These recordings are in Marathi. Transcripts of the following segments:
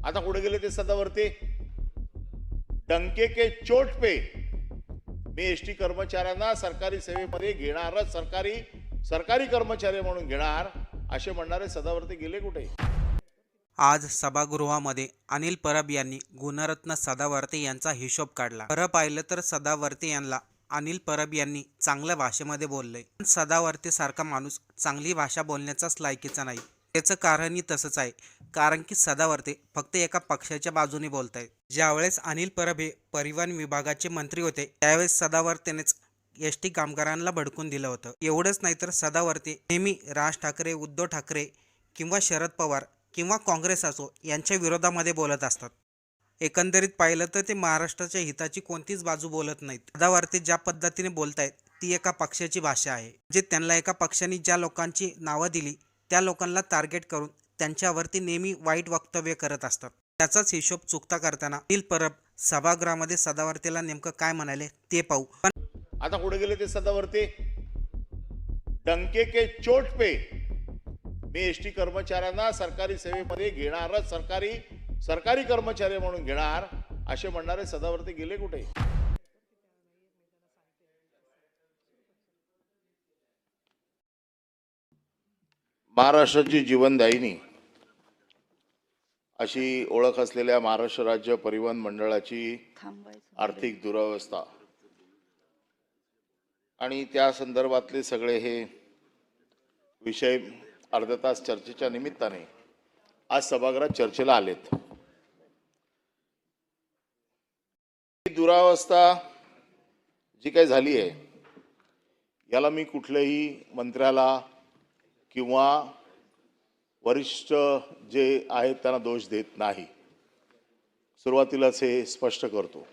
आता कुठे गेले ते सदावरती? डंके के चोट पे. मी एस टी कर्मचाऱ्यांना सरकारी सेवेमध्ये घेणारच सरकारी सरकारी कर्मचारी म्हणून घेणार असे म्हणणारे सदावरती गेले कुठे? आज सभागृहामध्ये अनिल परब यांनी गुणरत्न सदावर्ते यांचा हिशोब काढला. खरं पाहिलं तर सदावर्ते यांना अनिल परब यांनी चांगल्या भाषेमध्ये बोलले. पण सदावर्ते सारखा माणूस चांगली भाषा बोलण्याचाच लायकीचा नाही. त्याचं कारणही तसंच आहे. कारण की सदावर्ते फक्त एका पक्षाच्या बाजूने बोलत आहेत ज्यावेळेस अनिल परब हे परिवहन विभागाचे मंत्री होते त्यावेळेस सदावर्तेनेच एस टी कामगारांना भडकून दिलं होतं. एवढंच नाही तर सदावर्ते नेहमी राज ठाकरे उद्धव ठाकरे किंवा शरद पवार किंवा काँग्रेस असो यांच्या विरोधामध्ये बोलत असतात. एकंदरीत पाहिलं तर ते महाराष्ट्राच्या हिताची कोणतीच बाजू बोलत नाहीत. सदावर्ते ज्या पद्धतीने बोलतायत ती एका पक्षाची भाषा आहे. जे त्यांना एका पक्षाने ज्या लोकांची नावं दिली त्या लोकांना टार्गेट करून त्यांच्यावरती नेहमी वाईट वक्तव्य करत असतात. त्याचाच हिशोब चुकता करताना अनिल परब सभागृहामध्ये सदावर्तीला नेमकं काय म्हणाले ते पाहू. पण आता कुठे गेले ते सदावर्ती? डंके के चोट पे. मी एस टी कर्मचाऱ्यांना सरकारी सेवेमध्ये घेणारच सरकारी सरकारी कर्मचारी म्हणून घेणार असे म्हणणारे सदावर्ती गेले कुठे? महाराष्ट्राची जीवनदायिनी. अशी ओळख असलेल्या महाराष्ट्र राज्य परिवहन मंडळाची आर्थिक दुरावस्था. आणि त्या संदर्भातले सगळे हे विषय अर्धा तास चर्चेच्या निमित्ताने आज सभागृहात चर्चेला आलेत. ही दुरावस्था जी काही झाली आहे याला मी कुठल्याही मंत्र्याला किंवा वरिष्ठ जे आहेत त्यांना दोष देत नाही. सुरुवातीलाच हे स्पष्ट करतो.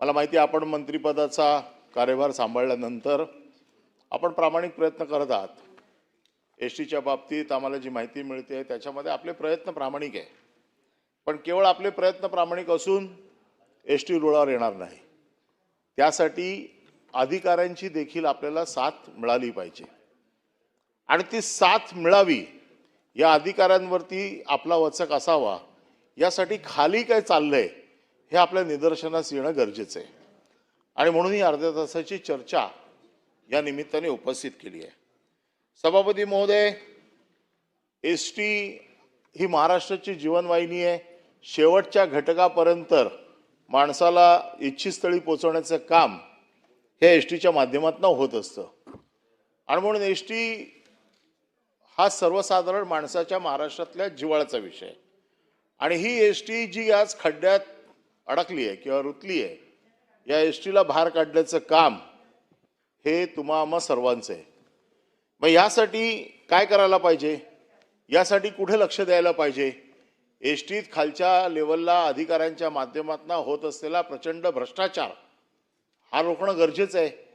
मला माहिती आपण मंत्रिपदाचा कार्यभार सांभाळल्यानंतर आपण प्रामाणिक प्रयत्न करत आहात. एस टीच्या बाबतीत आम्हाला जी माहिती मिळते त्याच्यामध्ये आपले प्रयत्न प्रामाणिक आहे. पण केवळ आपले प्रयत्न प्रामाणिक असून एस टी रुळावर येणार नाही. त्यासाठी अधिकाऱ्यांची देखील आपल्याला साथ मिळाली पाहिजे. आणि ती साथ मिळावी या अधिकाऱ्यांवरती आपला वचक असावा यासाठी खाली काय चाललंय हे आपल्या निदर्शनास येणं गरजेचं आहे. आणि म्हणून ही अर्ध्या तासाची चर्चा या निमित्ताने उपस्थित केली आहे. सभापती महोदय एस टी ही महाराष्ट्राची जीवनवाहिनी आहे. शेवटच्या घटकापर्यंत माणसाला इच्छितस्थळी पोचवण्याचं काम हे एस टीच्या माध्यमातून होत असतं. आणि म्हणून एस टी हा सर्वसाधारण माणसाच्या महाराष्ट्रातल्या जिव्हाळ्याचा विषय. आहे आणि ही एस टी जी आज खड्ड्यात अडकली आहे किंवा रुतली आहे या एस टीला बाहेर काढण्याचं काम हे तुम्हा आम्हा सर्वांचं आहे. मग यासाठी काय करायला पाहिजे? यासाठी कुठे लक्ष द्यायला पाहिजे? एस टीत खालच्या लेवलला अधिकाऱ्यांच्या माध्यमातून होत असलेला प्रचंड भ्रष्टाचार हा रोखणं गरजेचं आहे.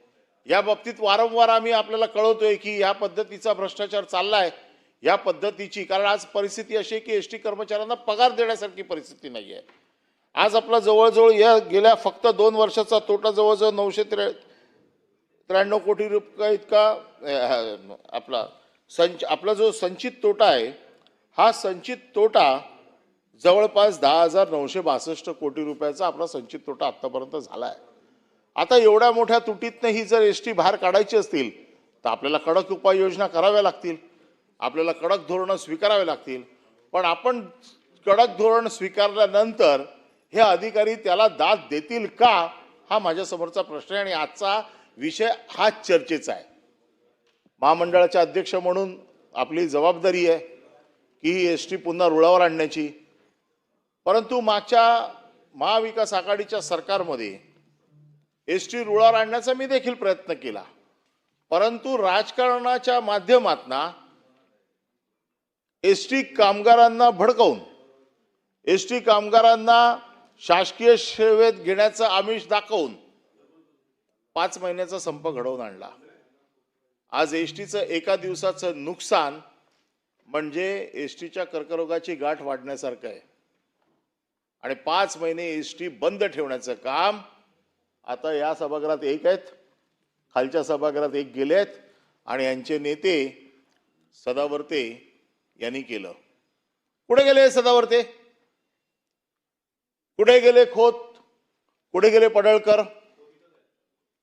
या बाबतीत वारंवार आम्ही आपल्याला कळवतोय की या पद्धतीचा भ्रष्टाचार चाललाय या पद्धतीची कारण आज परिस्थिती अशी आहे की एस टी कर्मचाऱ्यांना पगार देण्यासारखी परिस्थिती नाही आहे आज आपला जवळजवळ या गेल्या फक्त दोन वर्षाचा तोटा जवळजवळ नऊशे त्र्या त्र्याण्णव कोटी रुपये इतका आपला संच आपला जो संचित तोटा आहे हा संचित तोटा जवळपास दहा हजार नऊशे बासष्ट कोटी रुपयाचा आपला संचित तोटा आत्तापर्यंत झाला आहे आता एवढ्या मोठ्या तुटीतनं ही जर एस टी बाहेर काढायची असतील तर आपल्याला कडक उपाययोजना कराव्या लागतील. आपल्याला कडक धोरणं स्वीकारावे लागतील. पण आपण कडक धोरण स्वीकारल्यानंतर हे अधिकारी त्याला दाद देतील का हा माझ्यासमोरचा प्रश्न आहे आणि आजचा विषय हाच चर्चेचा आहे. महामंडळाचे अध्यक्ष म्हणून आपली जबाबदारी आहे की ही एस टी पुन्हा रुळावर आणण्याची. परंतु मागच्या महाविकास आघाडीच्या सरकारमध्ये एस टी रुळावर आणण्याचा मी देखील प्रयत्न केला. परंतु राजकारणाच्या माध्यमातना एस टी कामगारांना भडकवून एस टी कामगारांना शासकीय सेवेत घेण्याचं आमिष दाखवून पाच महिन्याचा संप घडवून आणला. आज एस टीचं एका दिवसाचं नुकसान म्हणजे एस टीच्या कर्करोगाची गाठ वाढण्यासारखं आहे. आणि पाच महिने एस टी बंद ठेवण्याचं काम आता या सभागृहात एक आहेत खालच्या सभागृहात एक गेले आहेत आणि यांचे नेते सदावर्ते यांनी केलं. कुठे गेले सदावर्ते? कुठे गेले खोत? कुठे गेले पडळकर?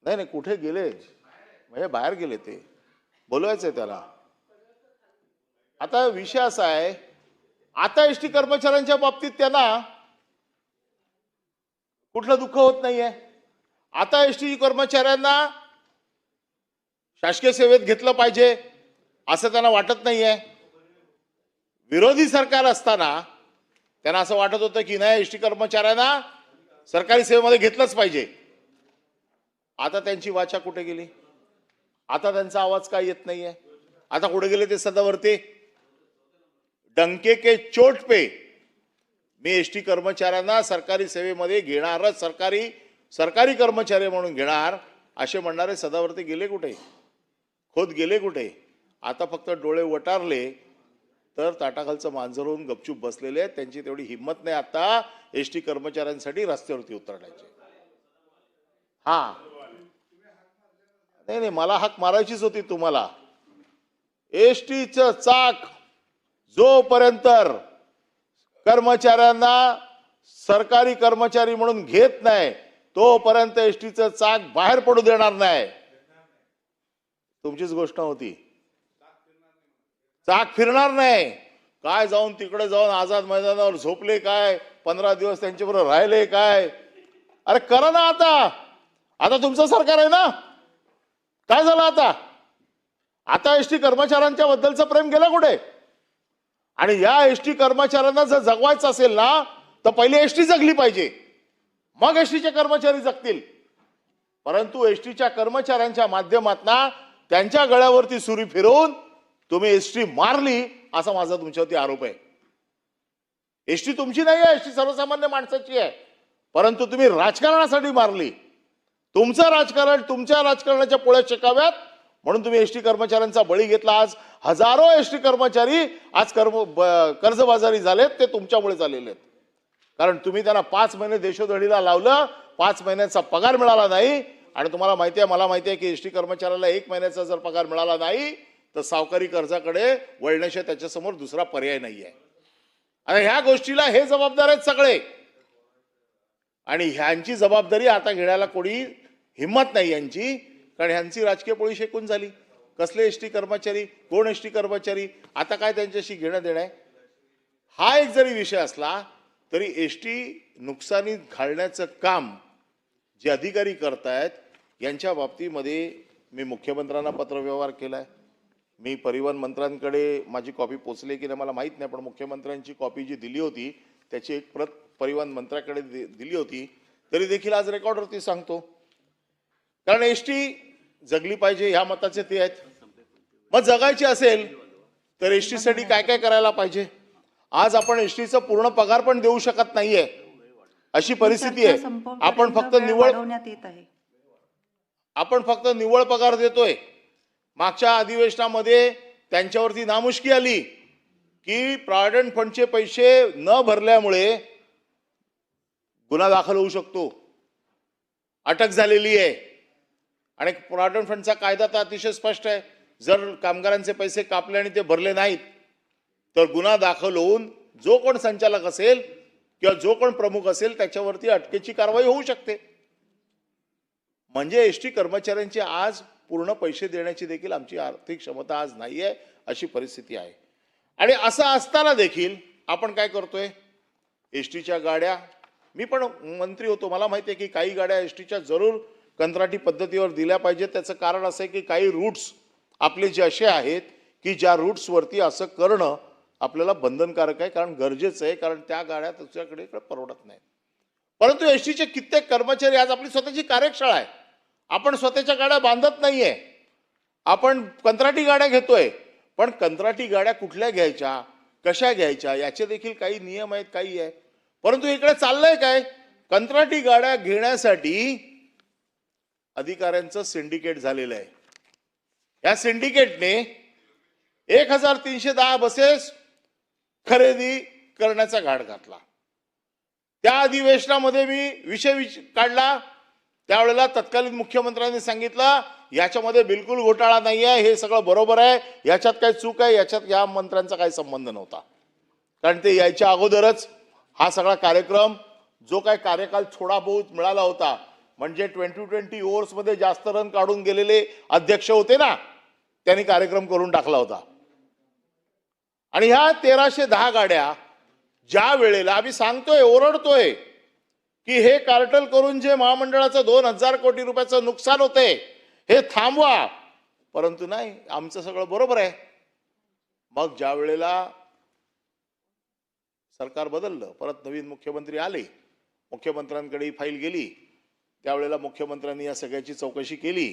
नाही नाही कुठे गेले? म्हणजे बाहेर गेले ते. बोलवायचंय त्याला. आता विषय असा आहे आता एस टी कर्मचाऱ्यांच्या बाबतीत त्यांना कुठलं दुःख होत नाहीये. आता एस टी कर्मचाऱ्यांना शासकीय सेवेत घेतलं पाहिजे असं त्यांना वाटत नाहीये. विरोधी सरकार असताना त्यांना असं वाटत होतं की नाही एस टी कर्मचाऱ्यांना सरकारी सेवेमध्ये घेतलंच पाहिजे. आता त्यांची वाचा कुठे गेली? आता त्यांचा आवाज काय येत नाहीये? आता कुठे गेले ते सदावरती? डंके के चोट पे मी एस टी कर्मचाऱ्यांना सरकारी सेवेमध्ये घेणारच सरकारी सरकारी कर्मचारी म्हणून घेणार असे म्हणणारे सदावरती गेले कुठे? खोद गेले कुठे? आता फक्त डोळे वटारले तर ताटाखालचं मांजर होऊन गपचूप बसलेले आहेत. त्यांची तेवढी हिंमत नाही आता एस टी कर्मचाऱ्यांसाठी रस्त्यावरती उतरण्याची. हा. नाही नाही मला हाक मारायचीच होती तुम्हाला. एस टीचं चाक जोपर्यंत कर्मचाऱ्यांना सरकारी कर्मचारी म्हणून घेत नाही तोपर्यंत एस टीचं चाक बाहेर पडू देणार नाही. तुमचीच गोष्ट होती. चाक फिरणार नाही. काय जाऊन तिकडे जाऊन आझाद मैदानावर झोपले काय? पंधरा दिवस त्यांच्याबरोबर राहिले काय? अरे करा ना आता. आता तुमचं सरकार आहे ना? काय झालं आता? आता एस टी कर्मचाऱ्यांच्या बद्दलचं प्रेम गेलं कुठे? आणि या एस टी कर्मचाऱ्यांना जर जगवायचं असेल ना तर पहिले एस टी जगली पाहिजे. मग एसटीचे कर्मचारी जगतील. परंतु एसटीच्या कर्मचाऱ्यांच्या माध्यमातना त्यांच्या गळ्यावरती सुरी फिरवून तुम्ही एसटी मारली असा माझा तुमच्यावरती आरोप आहे. एसटी तुमची नाही आहे एस टी सर्वसामान्य माणसाची आहे. परंतु तुम्ही राजकारणासाठी मारली. तुमचं राजकारण तुमच्या राजकारणाच्या पोळ्या शिकाव्यात. म्हणून तुम्ही एसटी कर्मचाऱ्यांचा बळी घेतला आज. हजारो एसटी कर्मचारी आज कर्म कर्जबाजारी झालेत ते तुमच्यामुळे झालेले आहेत. कारण तुम्ही त्यांना पाच महिने देशोधडीला लावलं पाच महिन्याचा पगार मिळाला नाही. आणि तुम्हाला माहिती आहे मला माहिती आहे की एस टी कर्मचाऱ्याला एक महिन्याचा जर पगार मिळाला नाही तर सावकारी कर्जाकडे वळण्याशिवाय त्याच्यासमोर दुसरा पर्याय नाही आहे आणि ह्या गोष्टीला हे जबाबदार आहेत सगळे. आणि ह्यांची जबाबदारी आता घेण्याला कोणी हिंमत नाही यांची कारण ह्यांची राजकीय पोळी शेकून झाली. कसले एस टी कर्मचारी कोण एस टी कर्मचारी आता काय त्यांच्याशी घेणं देणं आहे? हा एक जरी विषय असला तरी एस टी नुकसानीत घालण्याचं काम जे अधिकारी करतायत यांच्या बाबतीमध्ये मी मुख्यमंत्र्यांना पत्रव्यवहार केला आहे मी परिवहन मंत्र्यांकडे माझी कॉपी पोचली की नाही मला माहीत नाही पण मुख्यमंत्र्यांची कॉपी जी दिली होती त्याची एक प्रत परिवहन मंत्र्याकडे दि- दिली होती तरी देखील आज रेकॉर्डवरती सांगतो. कारण एस टी जगली पाहिजे ह्या मताचे ते आहेत. मग जगायची असेल तर एस टीसाठी काय काय करायला पाहिजे? आज आपण एस टीचा पूर्ण पगार पण देऊ शकत नाहीये. अशी परिस्थिती आहे. आपण फक्त आहे. आपण फक्त निव्वळ पगार देतोय. मागच्या अधिवेशनामध्ये त्यांच्यावरती नामुष्की आली की प्रॉव्हिडंट फंडचे पैसे न भरल्यामुळे गुन्हा दाखल होऊ शकतो. अटक झालेली आहे. आणि प्रॉव्हिडंट फंडचा कायदा तर अतिशय स्पष्ट आहे. जर कामगारांचे पैसे कापले आणि ते भरले नाहीत तर गुन्हा दाखल होऊन जो कोण संचालक असेल किंवा जो कोण प्रमुख असेल त्याच्यावरती अटकेची कारवाई होऊ शकते. म्हणजे एस टी कर्मचाऱ्यांची आज पूर्ण पैसे देण्याची देखील आमची आर्थिक क्षमता आज नाही आहे अशी परिस्थिती आहे. आणि असं असताना देखील आपण काय करतोय? एस टीच्या गाड्या मी पण मंत्री होतो मला माहिती आहे की काही गाड्या एस टीच्या जरूर कंत्राटी पद्धतीवर दिल्या पाहिजेत. त्याचं कारण असं आहे की काही रूट्स आपले जे असे आहेत की ज्या रूट्सवरती असं करणं आपल्याला बंधनकारक आहे कारण गरजेचं आहे कारण त्या गाड्या दुसऱ्याकडे इकडे परवडत नाहीत. परंतु एस टीचे कित्येक कर्मचारी आज आपली स्वतःची कार्यशाळा आहे. आपण स्वतःच्या गाड्या बांधत नाहीये. आपण कंत्राटी गाड्या घेतोय पण कंत्राटी गाड्या कुठल्या घ्यायच्या कशा घ्यायच्या याचे देखील काही नियम आहेत काही आहे. परंतु इकडे चाललंय काय? कंत्राटी गाड्या घेण्यासाठी अधिकाऱ्यांचं सिंडिकेट झालेलं आहे. या सिंडिकेटने एक हजार तीनशे दहा बसेस खरेदी करण्याचा घाट घातला. त्या अधिवेशनामध्ये मी विषय काढला. त्यावेळेला तत्कालीन मुख्यमंत्र्यांनी सांगितलं याच्यामध्ये बिलकुल घोटाळा नाही आहे हे सगळं बरोबर आहे. याच्यात काही चूक आहे याच्यात या मंत्र्यांचा काही संबंध नव्हता. कारण ते यायच्या अगोदरच हा सगळा कार्यक्रम जो काय कार्यकाल छोडाबहुत मिळाला होता म्हणजे ट्वेंटी ट्वेंटी ओव्हर्समध्ये जास्त रन काढून गेलेले अध्यक्ष होते ना त्यांनी कार्यक्रम करून टाकला होता. आणि ह्या तेराशे दहा गाड्या ज्या वेळेला आम्ही सांगतोय ओरडतोय की हे कार्टल करून जे महामंडळाचं दोन हजार कोटी रुपयाचं नुकसान होते हे थांबवा. परंतु नाही आमचं सगळं बरोबर आहे. मग ज्या वेळेला सरकार बदललं परत नवीन मुख्यमंत्री आले मुख्यमंत्र्यांकडे ही फाईल गेली त्यावेळेला मुख्यमंत्र्यांनी या सगळ्याची चौकशी केली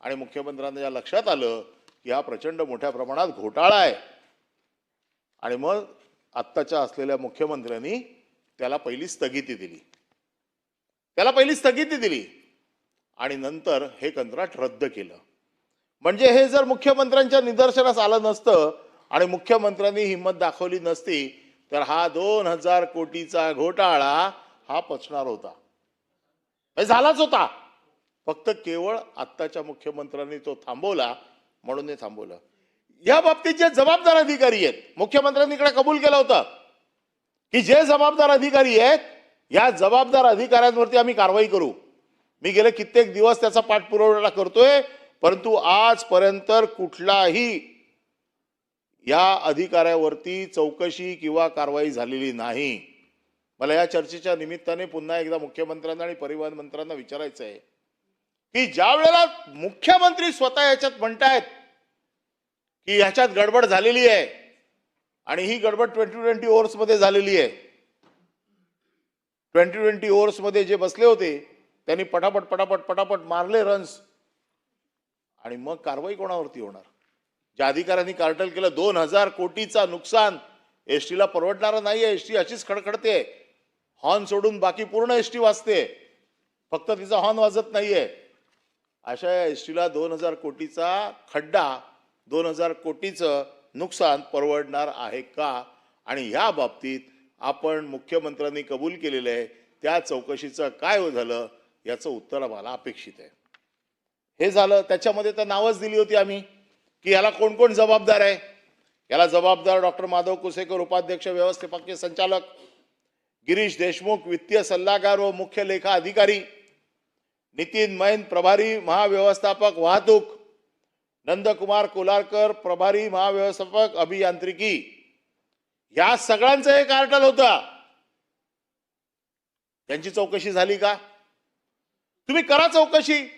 आणि मुख्यमंत्र्यांना या लक्षात आलं की हा प्रचंड मोठ्या प्रमाणात घोटाळा आहे. आणि मग आत्ताच्या असलेल्या मुख्यमंत्र्यांनी त्याला पहिली स्थगिती दिली. त्याला पहिली स्थगिती दिली. आणि नंतर हे कंत्राट रद्द केलं. म्हणजे हे जर मुख्यमंत्र्यांच्या निदर्शनास आलं नसतं आणि मुख्यमंत्र्यांनी हिंमत दाखवली नसती तर हा दोन हजार कोटीचा घोटाळा हा पचणार होता. हे झालाच होता. फक्त केवळ आत्ताच्या मुख्यमंत्र्यांनी तो थांबवला म्हणून हे थांबवलं. या बाबतीत जे जबाबदार अधिकारी आहेत मुख्यमंत्र्यांनीकडे कबूल केलं होतं की जे जबाबदार अधिकारी आहेत या जबाबदार अधिकाऱ्यांवरती आम्ही कारवाई करू. मी गेले कित्येक दिवस त्याचा पाठपुरावा करतोय परंतु आजपर्यंत कुठलाही या अधिकाऱ्यावरती चौकशी किंवा कारवाई झालेली नाही. मला या चर्चेच्या निमित्ताने पुन्हा एकदा मुख्यमंत्र्यांना आणि परिवहन मंत्र्यांना विचारायचं आहे की ज्या वेळेला मुख्यमंत्री स्वतः याच्यात म्हणतायत की ह्याच्यात गडबड झालेली आहे. आणि ही गडबड ट्वेंटी ट्वेंटी ओव्हर्समध्ये झालेली आहे. ट्वेंटी ट्वेंटी ओव्हर्समध्ये जे बसले होते त्यांनी पटापट पटापट पटापट मारले रन्स आणि मग कारवाई कोणावरती होणार? ज्या अधिकाऱ्यांनी कार्टल केलं दोन हजार कोटीचा नुकसान एस टीला परवडणारं नाही आहे एस टी अशीच खडखडते. हॉर्न सोडून बाकी पूर्ण एस टी वाजते फक्त तिचा हॉर्न वाजत नाहीये. अशा या एस टीला दोन हजार कोटीचा खड्डा दोन हजार कोटीचं नुकसान परवडणार आहे का? आणि ह्या बाबतीत आपण मुख्यमंत्र्यांनी कबूल केलेलं आहे. त्या चौकशीचं काय झालं याचं उत्तर आम्हाला अपेक्षित आहे. हे झालं त्याच्यामध्ये तर नावच दिली होती आम्ही की याला कोण कोण जबाबदार आहे? याला जबाबदार डॉक्टर माधव कुसेकर उपाध्यक्ष व्यवस्थापकीय संचालक गिरीश देशमुख वित्तीय सल्लागार व मुख्य लेखा अधिकारी नितीन मैन प्रभारी महाव्यवस्थापक वाहतूक नंदकुमार कोलारकर प्रभारी महाव्यवस्थापक अभियांत्रिकी. या सगळ्यांचं हे कार्टल होतं. त्यांची चौकशी झाली का? तुम्ही करा चौकशी.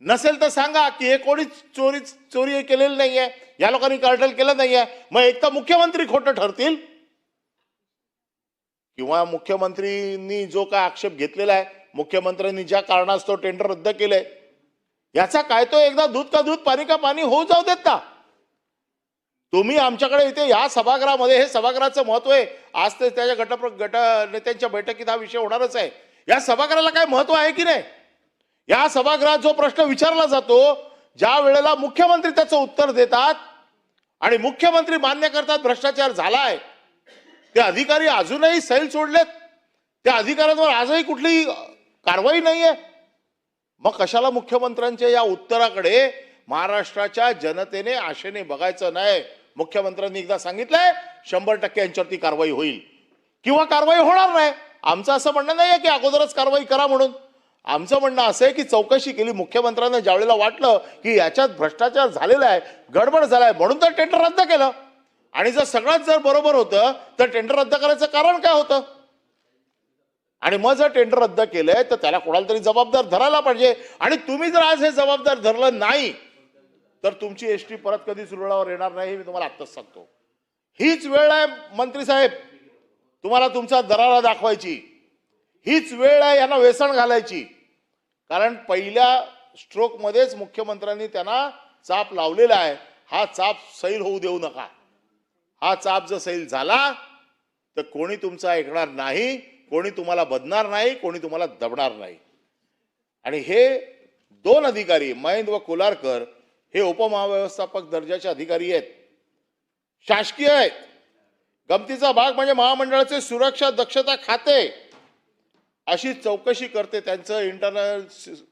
नसेल तर सांगा की हे कोणी चोरी चोरी केलेली नाहीये. या लोकांनी कार्टल केलं नाहीये. मग एक तर मुख्यमंत्री खोटं ठरतील. किंवा मुख्यमंत्रींनी जो काय आक्षेप घेतलेला आहे मुख्यमंत्र्यांनी ज्या कारणास्तव टेंडर रद्द केलंय याचा काय तो एकदा दूध का दूध पाणी का पाणी होऊ जाऊ देत ना. तुम्ही आमच्याकडे इथे या सभागृहामध्ये हे सभागृहाचं महत्त्व आहे. आज ते त्याच्या गट गट नेत्यांच्या बैठकीत हा विषय होणारच आहे. या सभागृहाला काय महत्त्व आहे की नाही? या सभागृहात जो प्रश्न विचारला जातो ज्या वेळेला मुख्यमंत्री त्याचं उत्तर देतात आणि मुख्यमंत्री मान्य करतात भ्रष्टाचार झालाय ते अधिकारी अजूनही सैल सोडलेत. त्या अधिकाऱ्यांवर आजही कुठली कारवाई नाहीये. मग कशाला मुख्यमंत्र्यांच्या या उत्तराकडे महाराष्ट्राच्या जनतेने आशेने बघायचं नाही? मुख्यमंत्र्यांनी एकदा सांगितलंय शंभर टक्के यांच्यावरती कारवाई होईल. किंवा कारवाई होणार नाही. आमचं असं म्हणणं नाही आहे की अगोदरच कारवाई करा म्हणून. आमचं म्हणणं असं आहे की चौकशी केली. मुख्यमंत्र्यांना ज्यावेळेला वाटलं की याच्यात भ्रष्टाचार झालेला आहे गडबड झालाय म्हणून तर टेंडर रद्द केलं. आणि जर सगळंच जर बरोबर होतं तर टेंडर रद्द करायचं कारण काय होतं? आणि मग जर टेंडर रद्द केलंय तर त्याला कोणाला तरी जबाबदार धरायला पाहिजे. आणि तुम्ही जर आज हे जबाबदार धरलं नाही तर तुमची एस टी परत कधीच रुळावर येणार नाही हे मी तुम्हाला आत्ताच सांगतो. हीच वेळ आहे मंत्री साहेब. तुम्हाला तुमचा दरारा दाखवायची. हीच वेळ आहे यांना व्यसन घालायची. कारण पहिल्या स्ट्रोकमध्येच मुख्यमंत्र्यांनी त्यांना चाप लावलेला आहे. हा चाप सैल होऊ देऊ नका. हा चाप जर सैल झाला तर कोणी तुमचा ऐकणार नाही. कोणी तुम्हाला बदणार नाही कोणी तुम्हाला दबणार नाही. आणि हे दोन अधिकारी महेंद व कोलारकर हे उपमहाव्यवस्थापक दर्जाचे अधिकारी आहेत. शासकीय आहेत. गमतीचा भाग म्हणजे महामंडळाचे सुरक्षा दक्षता खाते. अशी चौकशी करते त्यांचं इंटरनल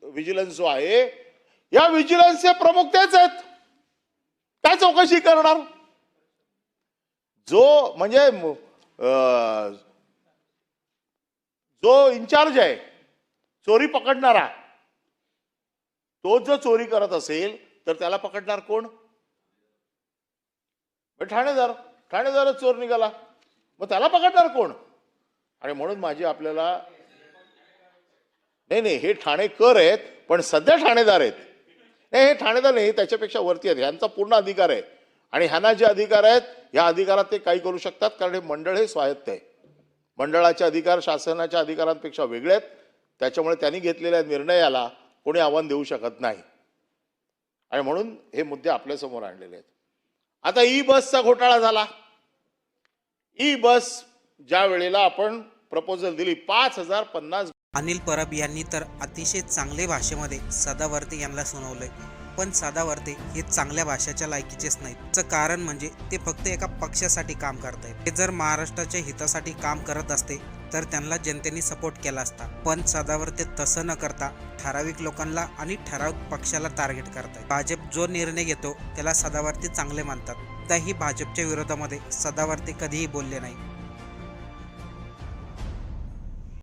व्हिजिलन्स जो आहे या व्हिजिलन्सचे प्रमुख तेच आहेत. काय चौकशी करणार? जो म्हणजे जो इन्चार्ज आहे चोरी पकडणारा तो जर चोरी करत असेल तर त्याला पकडणार कोण? ठाणेदार ठाणेदारच चोर निघाला. मग त्याला पकडणार कोण? आणि म्हणून माझी आपल्याला नाही नाही हे ठाणेकर आहेत पण सध्या ठाणेदार आहेत. नाही हे ठाणेदार नाही त्याच्यापेक्षा वरती आहेत. ह्यांचा पूर्ण अधिकार आहे. आणि ह्यांना जे अधिकार आहेत या अधिकारात ते काही करू शकतात कारण हे मंडळ हे स्वायत्त आहे. मंडळाचे अधिकार शासनाच्या अधिकारांपेक्षा वेगळे आहेत. त्याच्यामुळे त्यांनी घेतलेल्या निर्णयाला कोणी आव्हान देऊ शकत नाही. आणि म्हणून हे मुद्दे आपल्यासमोर आणलेले आहेत. आता ई बसचा घोटाळा झाला. ई बस ज्या वेळेला आपण प्रपोजल दिली पाच हजार पन्नास अनिल परब यांनी तर अतिशय चांगले भाषेमध्ये सदावर्ती यांना सुनावलंय. पण सदावर्ते हे चांगल्या भाषेच्या लायकीचेच नाहीत. च कारण म्हणजे ते फक्त एका पक्षासाठी काम करत आहेत ते जर महाराष्ट्राच्या हितासाठी काम करत असते तर त्यांना जनतेने सपोर्ट केला असता. पण सदावर्ते तसं न करता ठराविक लोकांना आणि ठराविक पक्षाला टार्गेट करतात भाजप जो निर्णय घेतो त्याला सदावर्ती चांगले मानतात. त्याही भाजपच्या विरोधामध्ये सदावर्ते कधीही बोलले नाही.